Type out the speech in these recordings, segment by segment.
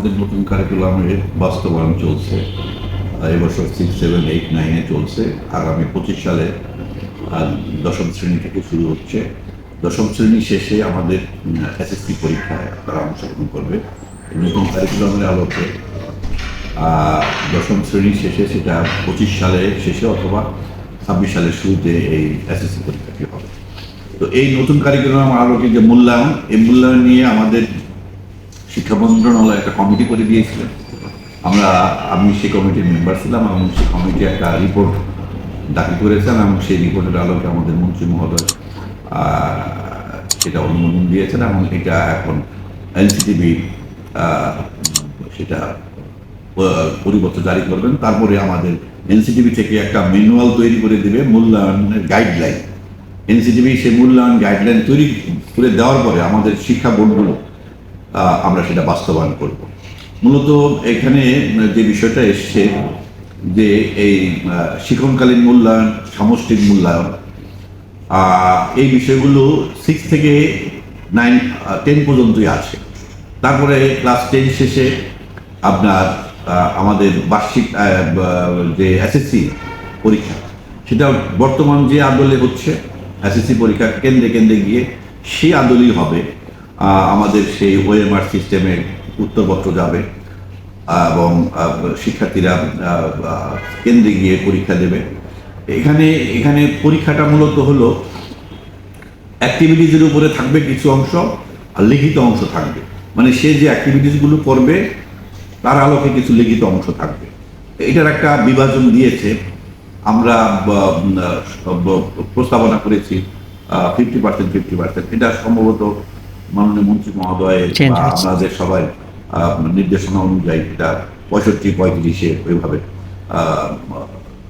আমাদের নতুন কারিকুলামের বাস্তবায়ন চলছে। এবছর সিক্স সেভেন এইট নাইনে চলছে। আগামী পঁচিশ সালে দশম শ্রেণি থেকে শুরু হচ্ছে। দশম শ্রেণি শেষে আমাদের এসএসসি পরীক্ষায় তারা অংশগ্রহণ করবে। নতুন কারিকুলামের আলোকে। দশম শ্রেণি শেষে সেটা পঁচিশ সালে শেষে অথবা ছাব্বিশ সালের শুরুতে এই এসএসসি পরীক্ষাটি হবে। তো এই নতুন কারিকুলাম আলোকে যে মূল্যায়ন, এই মূল্যায়ন নিয়ে আমাদের শিক্ষা মন্ত্রণালয় একটা কমিটি করে দিয়েছিলেন। আমরা, আমি সেই কমিটির মেম্বার ছিলাম এবং সেই কমিটি একটা রিপোর্ট দাখিল করেছেন এবং সেই রিপোর্টের আলোকে আমাদের মন্ত্রী মহোদয় সেটা অনুমোদন দিয়েছেন এবং এটা এখন এনসিটিভি সেটা পরিবর্তন জারি করবেন। তারপরে আমাদের এনসিটিভি থেকে একটা ম্যানুয়াল তৈরি করে দেবে মূল্যায়নের গাইডলাইন। এনসিটিভি সেই মূল্যায়ন গাইডলাইন তৈরি করে দেওয়ার পরে আমাদের শিক্ষা বোর্ডগুলো আমরা সেটা বাস্তবায়ন করব। মূলত এখানে যে বিষয়টা এসছে যে এই শিক্ষণকালীন মূল্যায়ন, সামষ্টিক মূল্যায়ন এই বিষয়গুলো সিক্স থেকে নাইন টেন পর্যন্তই আছে। তারপরে ক্লাস টেন শেষে আপনার আমাদের বার্ষিক যে এসএসসি পরীক্ষা, সেটা বর্তমান যে আদলে হচ্ছে এসএসসি পরীক্ষা কেন্দ্রে কেন্দ্রে গিয়ে সেই আদলই হবে। আমাদের সেই ওএমআর সিস্টেমে উত্তরপত্র যাবে, এবং শিক্ষার্থীরা কেন্দ্রে গিয়ে পরীক্ষা দেবে। এখানে এখানে পরীক্ষাটা মূলত হলো অ্যাক্টিভিটিজের উপরে থাকবে কিছু অংশ আর লিখিত অংশ থাকবে। মানে সে যে অ্যাক্টিভিটিসগুলো করবে, তার আলোকে কিছু লিখিত অংশ থাকবে। এটার একটা বিভাজন দিয়েছে। আমরা প্রস্তাবনা করেছি ফিফটি পার্সেন্ট ফিফটি পার্সেন্ট এটা সম্ভবত মাননীয় মন্ত্রী মহোদয়ের সবাই নির্দেশনা অনুযায়ী এটা পঁয়ষট্টি পঁয়ত্রিশে ওইভাবে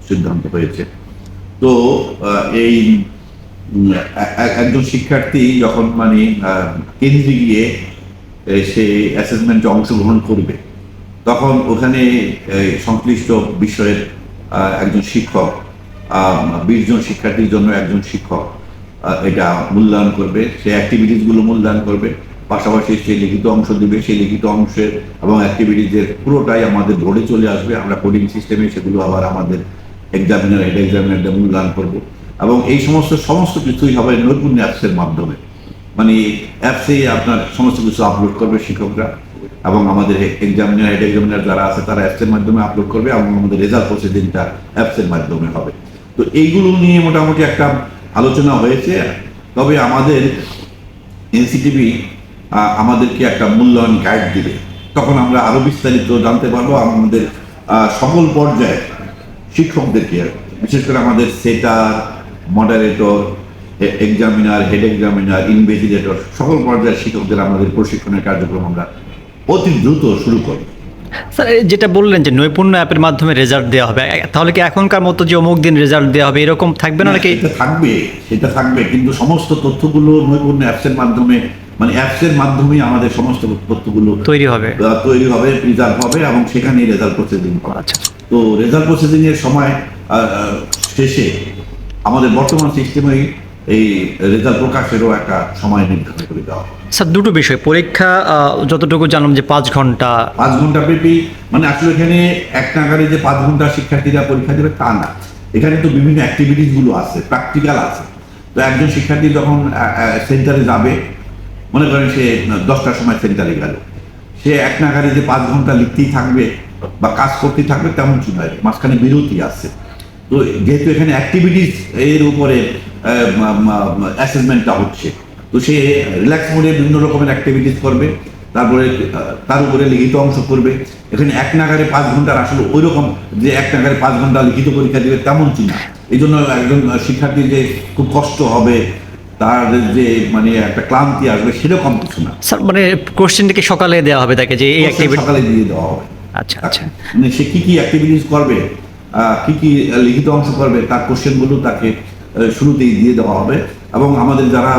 সিদ্ধান্ত হয়েছে। তো এই একজন শিক্ষার্থী যখন মানে কেন্দ্রে গিয়ে সে অ্যাসেসমেন্টে অংশগ্রহণ করবে তখন ওখানে সংশ্লিষ্ট বিষয়ের আহ, একজন শিক্ষক বিশ জন শিক্ষার্থীর জন্য একজন শিক্ষক এটা মূল্যায়ন করবে সে অ্যাক্টিভিটিসগুলো মূল্যায়ন করবে। পাশাপাশি সে লিখিত অংশ দিবে, সেই লিখিত অংশের এবং অ্যাক্টিভিটিজের পুরোটাই আমাদের বোর্ডে চলে আসবে। আমরা কোডিং সিস্টেমে সেগুলো আবার আমাদের এক্সামিনার হেড এক্সামিনার মূল্যায়ন করব। এবং এই সমস্ত সমস্ত কিছুই হবে নৈপুণ্য অ্যাপসের মাধ্যমে। মানে অ্যাপসে আপনার সমস্ত কিছু আপলোড করবে শিক্ষকরা এবং আমাদের এক্সামিনার হেড এক্সামিনার যারা আছে, তারা অ্যাপসের মাধ্যমে আপলোড করবে এবং আমাদের রেজাল্ট প্রসিডিংটা অ্যাপসের মাধ্যমে হবে। তো এইগুলো নিয়ে মোটামুটি একটা আলোচনা হয়েছে, তবে আমাদের এনসিটিভি আমাদেরকে একটা মূল্যায়ন গাইড দিবে। তখন আমরা আরও বিস্তারিত জানতে পারব আমাদের সকল পর্যায়ে শিক্ষকদেরকে, বিশেষ করে আমাদের সেটার moderator examiner head examiner investigator সকল পর্যায়ের শিক্ষকদের আমাদের প্রশিক্ষণের কার্যক্রম আমরা অতি দ্রুত শুরু করব। স্যার যেটা বললেন যে নৈপুণ্য অ্যাপের মাধ্যমে রেজাল্ট দেওয়া হবে তাহলে কি এখনকার মতো যে অমুক দিন রেজাল্ট দেওয়া হবে এরকম থাকবে না নাকি? এটা থাকবে সেটা থাকবে কিন্তু সমস্ত তথ্যগুলো নৈপুণ্য অ্যাপসের মাধ্যমে মানে অ্যাপসের মাধ্যমে আমাদের সমস্ত তথ্যগুলো তৈরি হবে। তৈরি হবে প্রিজার্ভ হবে এবং সেখানেই রেজাল্ট প্রসেসিং হবে। আচ্ছা। তো রেজাল্ট প্রসেসিং এর সময় শেষে আমাদের বর্তমান সিস্টেমে এই রেজাল্ট প্রকাশেরও একটা সময় নির্ধারণ করে দেওয়া হবে। স্যার, দুটো বিষয়। পরীক্ষা যতটুকু জানলাম যে পাঁচ ঘণ্টা। পাঁচ ঘণ্টা ব্যাপী মানে আসলে এখানে এক নাগারে যে পাঁচ ঘণ্টা শিক্ষার্থীরা পরীক্ষা দেবে তা না। এখানে তো বিভিন্ন অ্যাক্টিভিটিসগুলো আছে প্র্যাকটিক্যাল আছে। তো একজন শিক্ষার্থী যখন সেন্টারে যাবে, মনে করেন সে দশটার সময় সেন্টারে গেল। সে এক নাগারে যে পাঁচ ঘণ্টা লিখতেই থাকবে বা কাজ করতেই থাকবে, তেমন কি নয়। মাঝখানে বিরতি আছে। তো যেহেতু এখানে অ্যাক্টিভিটিস এর উপরে অ্যাসেসমেন্টটা হচ্ছে তো সে রিল্যাক্স মোডে বিভিন্ন রকমের অ্যাক্টিভিটিস করবে তারপরে তার উপরে লিখিত অংশ করবে। এখানে এক নাগারে পাঁচ ঘণ্টার আসলে ওই রকম যে এক নাগারে পাঁচ ঘণ্টা লিখিত পরীক্ষা দেবে তেমন কি এই জন্য একজন শিক্ষার্থী যে খুব কষ্ট হবে তার যে মানে একটা ক্লান্তি আসবে সেরকম কিছু না। স্যার মানে কোশ্চেনটাকে সকালে দেওয়া হবে তাকে যে এই অ্যাক্টিভিটি সকালে দিয়ে দেওয়া হবে। আচ্ছা আচ্ছা। মানে সে কি কি অ্যাক্টিভিটিস করবে কি কি লিখিত অংশ করবে তার কোশ্চেনগুলো তাকে শুরুতেই দিয়ে দেওয়া হবে। এবং আমাদের যারা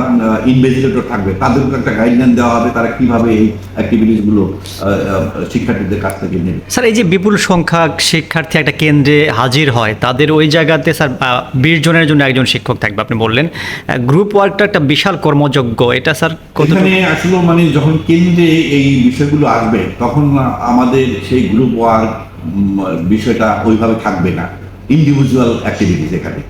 ইনভেস্টিগেটর থাকবে তাদেরকে একটা গাইডলাইন দেওয়া হবে তারা কীভাবে এই অ্যাক্টিভিটিসগুলো শিক্ষার্থীদের কাছ থেকে নেবে। স্যার এই যে বিপুল সংখ্যক শিক্ষার্থী একটা কেন্দ্রে হাজির হয় তাদের ওই জায়গাতে স্যার বিশ জনের জন্য একজন শিক্ষক থাকবে আপনি বললেন। গ্রুপ ওয়ার্কটা একটা বিশাল কর্মযোগ্য এটা স্যার এখানে আসলে মানে যখন কেন্দ্রে এই বিষয়গুলো আসবে তখন আমাদের সেই গ্রুপ ওয়ার্ক বিষয়টা ওইভাবে থাকবে না ইন্ডিভিজুয়াল অ্যাক্টিভিটিস এখানে।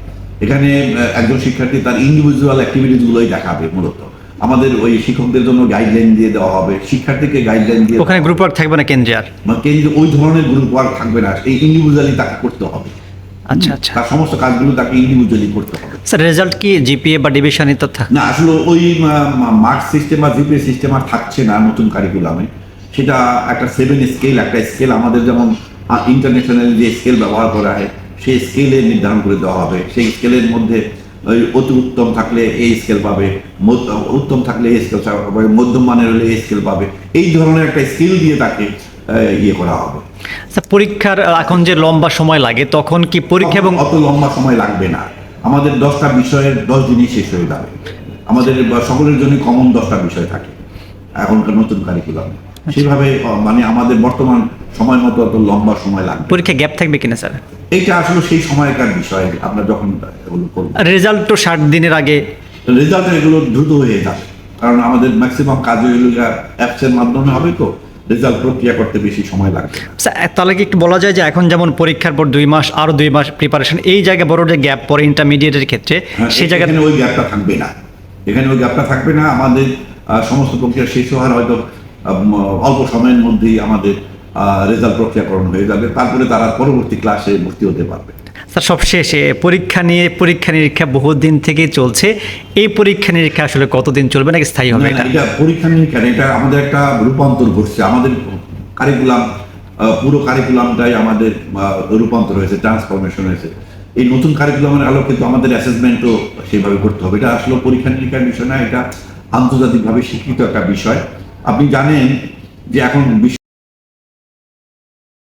এখানে একজন শিক্ষার্থী তার ইন্ডিভিজুয়াল অ্যাক্টিভিটিসগুলোই দেখাবে মূলত। আমাদের ওই শিক্ষকদের জন্য গাইডলাইন দিয়ে দেওয়া হবে শিক্ষার্থীকে গাইডলাইন দিয়ে ওখানে গ্রুপ ওয়ার্ক থাকবে না কেন্দ্রে আর? মানে কেন্দ্রে ওই ধরনের গ্রুপ ওয়ার্ক থাকবে না এই ইন্ডিভিজুয়ালি তাকে করতে হবে। আচ্ছা আচ্ছা। তার সমস্ত কাজগুলো তাকে ইন্ডিভিজুয়ালি করতে হবে। স্যার রেজাল্ট কি? জিপিএ বা ডিভিশনই তো থাক না আসলে ওই মার্ক সিস্টেম বা জিপিএ সিস্টেম আর থাকছে না নতুন কারিকুলামে সেটা একটা সেভেন স্কেল একটা স্কেল আমাদের যেমন ইন্টারন্যাশনাল যে স্কেল ব্যবহার করা হয় সেই স্কেলে নির্ধারণ করে দেওয়া হবে। সেই স্কেলের মধ্যে ওই অতি উত্তম থাকলে এই স্কেল পাবে উত্তম থাকলে এই স্কেল পাবে মধ্যম মানের হলে এই স্কেল পাবে। এই ধরনের একটা স্কেল দিয়ে তাকে ইয়ে করা হবে। স্যার পরীক্ষার এখন যে লম্বা সময় লাগে তখন কি পরীক্ষা এবং অত লম্বা সময় লাগবে না। আমাদের দশটা বিষয়ের দশ দিনই শেষ হয়ে যাবে। আমাদের সকলের জন্য কমন দশটা বিষয় থাকে। এখনকার নতুন কারিকুলাম সেভাবে আহ, মানে আমাদের বর্তমান সময় মতো অত লম্বা সময় লাগবে পরীক্ষা গ্যাপ থাকবে কিনা স্যার এইটা আসলে সেই সময়কার বিষয় আমরা যখন এগুলো করব। রেজাল্ট তো ষাট দিনের আগে। রেজাল্ট এগুলো দ্রুত হয়ে যাবে। কারণ আমাদের ম্যাক্সিমাম কাজ এগুলো অ্যাপসের মাধ্যমে হবে তো রেজাল্ট প্রক্রিয়া করতে বেশি সময় লাগবে। স্যার তাহলে কি একটু বলা যায় যে এখন যেমন পরীক্ষার পর দুই মাস আরও দুই মাস প্রিপারেশন এই জায়গায় বড় যে গ্যাপ পরে ইন্টারমিডিয়েটের ক্ষেত্রে হ্যাঁ, সেই জায়গায় ওই গ্যাপটা থাকবে না। এখানে ওই গ্যাপটা থাকবে না। আমাদের সমস্ত প্রক্রিয়া শেষ হওয়ার হয়তো অল্প সময়ের মধ্যেই আমাদের রেজাল্ট প্রক্রিয়াকরণ হয়ে যাবে। তারপরে তারা পরবর্তী ক্লাসে ভর্তি হতে পারবে। স্যার সবশেষে পরীক্ষা নিয়ে পরীক্ষা নিরীক্ষা বহুদিন থেকেই চলছে। এই পরীক্ষা নিরীক্ষা আসলে কতদিন চলবে নাকি স্থায়ী হবে এটা? পরীক্ষা নিরীক্ষা এটা আমাদের একটা রূপান্তর ঘটছে। আমাদের কারিকুলাম পুরো কারিকুলামটাই আমাদের রূপান্তর হয়েছে ট্রান্সফরমেশন হয়েছে। এই নতুন কারিকুলামের আলো কিন্তু আমাদের অ্যাসেসমেন্টও সেইভাবে করতে হবে। এটা আসলে পরীক্ষা নিরীক্ষার বিষয় না এটা আন্তর্জাতিকভাবে স্বীকৃত একটা বিষয়। আপনি জানেন যে এখন বিশ্ব